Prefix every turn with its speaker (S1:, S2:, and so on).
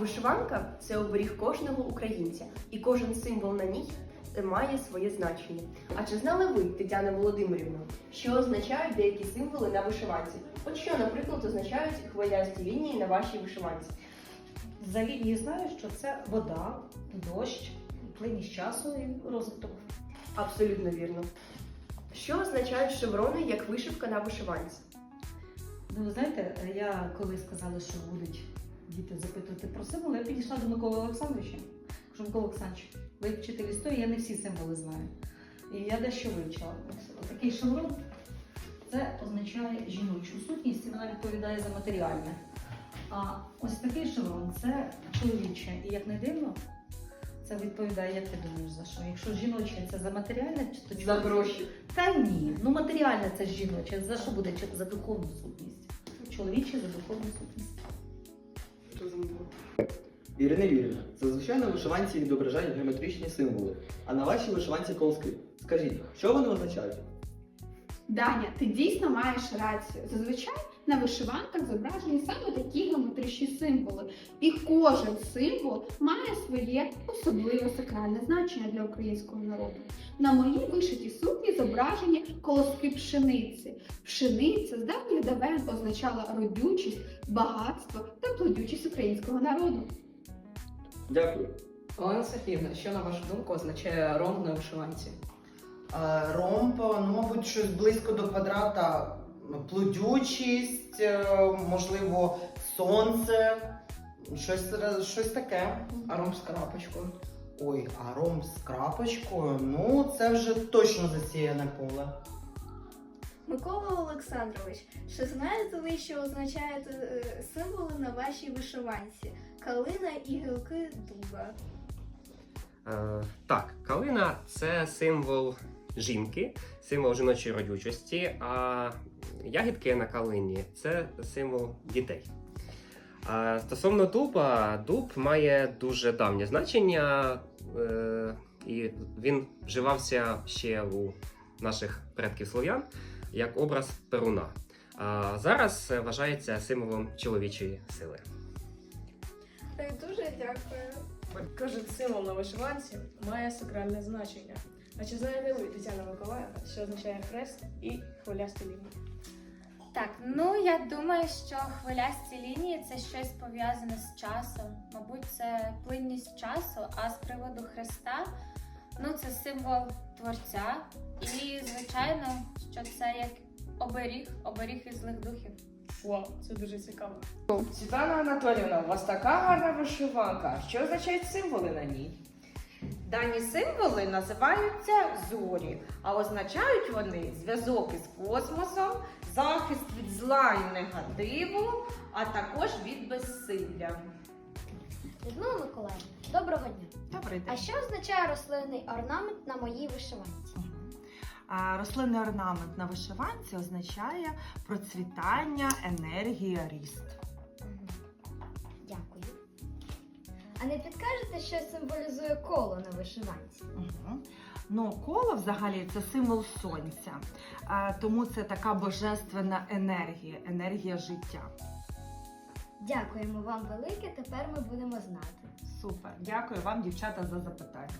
S1: Вишиванка це оберіг кожного українця, і кожен символ на ній має своє значення. А чи знали ви, Тетяна Володимирівна, що означають деякі символи на вишиванці? От що, наприклад, означають хвилясті лінії на вашій вишиванці?
S2: За лінії знаю, що це вода, дощ, плинність часу і розвиток.
S1: Абсолютно вірно. Що означають шеврони як вишивка на вишиванці?
S2: Ну, ви знаєте, я коли сказали, що будуть діти запитувати про символи, я підійшла до Миколи Олександровича. Кажу, Микола Олександрович, ви як вчитель історії, я не всі символи знаю. І я дещо вивчила. Такий шеврон це означає жіночу сутність, і вона відповідає за матеріальне. А ось такий шеврон це чоловіче. І як не дивно, це відповідає, як ти думаєш, за що? Якщо жіноче це за матеріальне, чи то
S1: За гроші.
S2: та ні, ну матеріальне це жіноче. За що буде за духовну сутність? Чоловіче за духовну сутність.
S1: Розуміло.
S3: Ірина Юрівна, зазвичай на вишиванці відображають геометричні символи, а на вашій вишиванці колоски. Скажіть, що вони означають?
S4: Даня, ти дійсно маєш рацію. Зазвичай на вишиванках зображені саме такі геометричні символи. І кожен символ має своє особливе сакральне значення для українського народу. На моїй вишитій сукні зображені колоски пшениці. Пшениця з давніх давен означала родючість, багатство та плодючість українського народу.
S3: Дякую.
S5: Олена Софіївна, що на вашу думку означає ромб на вишиванці?
S6: Е, Ромб, ну, мабуть, щось близько до квадрата. Плодючість, е, можливо, сонце, щось, щось таке.
S5: А ромб з крапочкою?
S6: Ой, а ромб з крапочкою, ну це вже точно засіяне поле.
S7: Микола Олександрович, чи знаєте ви, що означають е, символи на вашій вишиванці? Калина і гілки дуба.
S8: Е, так, калина це символ жінки, символ жіночої родючості, а ягідки на калині це символ дітей. Стосовно дуба, дуб має дуже давнє значення, е, і він вживався ще у наших предків слов'ян як образ перуна. А зараз вважається символом чоловічої сили.
S7: Дуже дякую.
S9: Кожен символ на вишиванці має сакральне значення. А чи знаєте ви, Тетяна Миколаївна, що означає хрест і хвилясті лінії?
S10: Так, ну я думаю, що хвилясті лінії це щось пов'язане з часом. Мабуть, це плинність часу, а з приводу Христа, ну це символ творця. І, звичайно, що це як оберіг, оберіг від злих духів.
S9: Вау, це дуже цікаво.
S5: Світлана Анатоліївна, у вас така гарна вишиванка. Що означають символи на ній?
S11: Дані символи називаються зорі, а означають вони зв'язок із космосом, захист від зла і негативу, а також від безсилля.
S7: Людмила Миколаївна, доброго дня.
S12: Добрий
S7: А що означає рослинний орнамент на моїй вишиванці?
S12: А рослинний орнамент на вишиванці означає процвітання, енергія, ріст.
S7: А не підкажете, що символізує коло на вишиванці?
S12: Угу. Ну, коло взагалі це символ сонця, а, тому це така божественна енергія, енергія життя.
S7: Дякуємо вам велике, тепер ми будемо знати.
S12: Супер. Дякую вам, дівчата, за запитання.